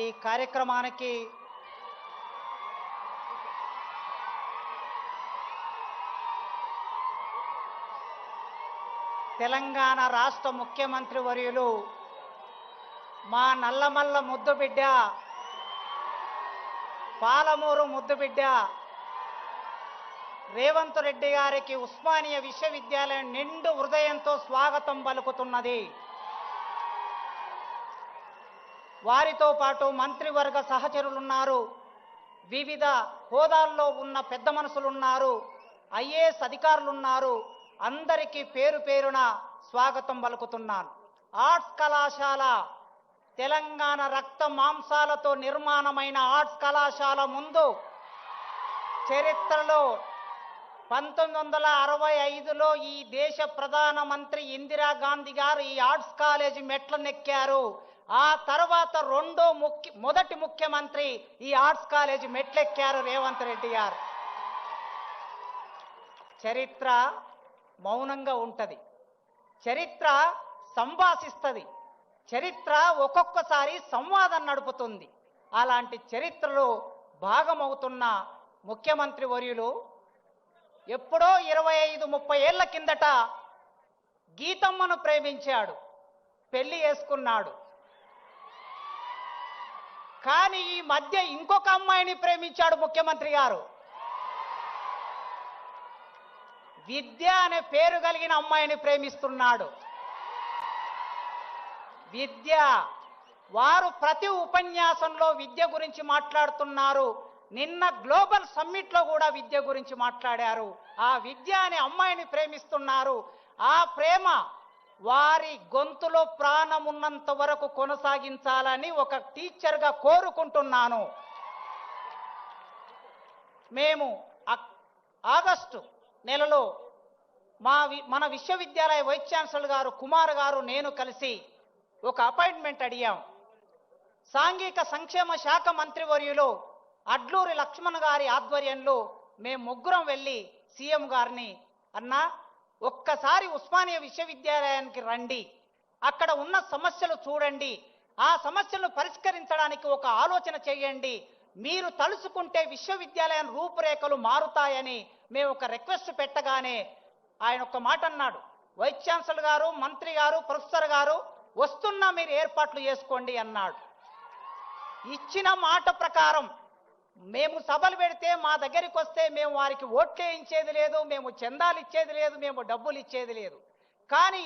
ఈ కార్యక్రమానికి తెలంగాణ రాష్ట్ర ముఖ్యమంత్రి వర్యులు మా నల్లమల్ల ముద్దుబిడ్డ పాలమూరు ముద్దుబిడ్డ రేవంత్ రెడ్డి గారికి ఉస్మానియా విశ్వవిద్యాలయం నిండు హృదయంతో స్వాగతం పలుకుతున్నది. వారితో పాటు మంత్రివర్గ సహచరులున్నారు. వివిధ హోదాల్లో ఉన్న పెద్ద మనుషులున్నారు ఐఏఎస్ అధికారులున్నారు. అందరికీ పేరు పేరున స్వాగతం పలుకుతున్నాను ఆర్ట్స్ కళాశాల తెలంగాణ రక్త మాంసాలతో నిర్మాణమైన ఆర్ట్స్ కళాశాల ముందు చరిత్రలో పంతొమ్మిది వందల అరవై ఐదులో ఈ దేశ ప్రధానమంత్రి ఇందిరాగాంధీ గారు ఈ ఆర్ట్స్ కాలేజీ మెట్ల నెక్కారు ఆ తర్వాత రెండో ముఖ్య మొదటి ముఖ్యమంత్రి ఈ ఆర్ట్స్ కాలేజీ మెట్లెక్కారు రేవంత్ రెడ్డి గారు. చరిత్ర మౌనంగా ఉంటది. చరిత్ర సంభాషిస్తుంది. చరిత్ర ఒక్కొక్కసారి సంవాదం నడుపుతుంది. అలాంటి చరిత్రలో భాగమవుతున్న ముఖ్యమంత్రి వర్యులు ఎప్పుడో ఇరవై ఐదు ముప్పై ఏళ్ళ కిందట గీతమ్మను ప్రేమించాడు. పెళ్ళి చేసుకున్నాడు. కానీ ఈ మధ్య ఇంకొక అమ్మాయిని ప్రేమించాడు ముఖ్యమంత్రి గారు. విద్య అనే పేరు కలిగిన అమ్మాయిని ప్రేమిస్తున్నాడు. విద్య వారు ప్రతి ఉపన్యాసంలో విద్య గురించి మాట్లాడుతున్నారు. నిన్న గ్లోబల్ సమ్మిట్లో కూడా విద్య గురించి మాట్లాడారు. ఆ విద్య అనే అమ్మాయిని ప్రేమిస్తున్నారు. ఆ ప్రేమ వారి గొంతులో ప్రాణం ఉన్నంత వరకు కొనసాగించాలని ఒక టీచర్గా కోరుకుంటున్నాను. మేము ఆగస్టు నెలలో మా వి- మన విశ్వవిద్యాలయ వైస్ ఛాన్సలర్ గారు కుమార్ గారు నేను కలిసి ఒక అపాయింట్మెంట్ అడిగాం. సాంఘిక సంక్షేమ శాఖ మంత్రివర్యులు అడ్లూరి లక్ష్మణ్ గారి ఆధ్వర్యంలో మేము ముగ్గురం వెళ్ళి సీఎం గారిని అన్నా ఒక్కసారి ఉస్మానియా విశ్వవిద్యాలయానికి రండి. అక్కడ ఉన్న సమస్యలు చూడండి. ఆ సమస్యలను పరిష్కరించడానికి ఒక ఆలోచన చేయండి. మీరు తలుచుకుంటే విశ్వవిద్యాలయం రూపురేఖలు మారుతాయని మేము ఒక రిక్వెస్ట్ పెట్టగానే ఆయన ఒక మాట అన్నాడు. వైస్ ఛాన్సలర్ గారు మంత్రి గారు ప్రొఫెసర్ గారు వస్తున్నా మీరు ఏర్పాట్లు చేసుకోండి అన్నాడు. ఇచ్చిన మాట ప్రకారం మేము సభలు పెడితే మా దగ్గరికి వస్తే మేము వారికి ఓట్లే ఇచ్చేది లేదు మేము చందాలు ఇచ్చేది లేదు మేము డబ్బులు ఇచ్చేది లేదు. కానీ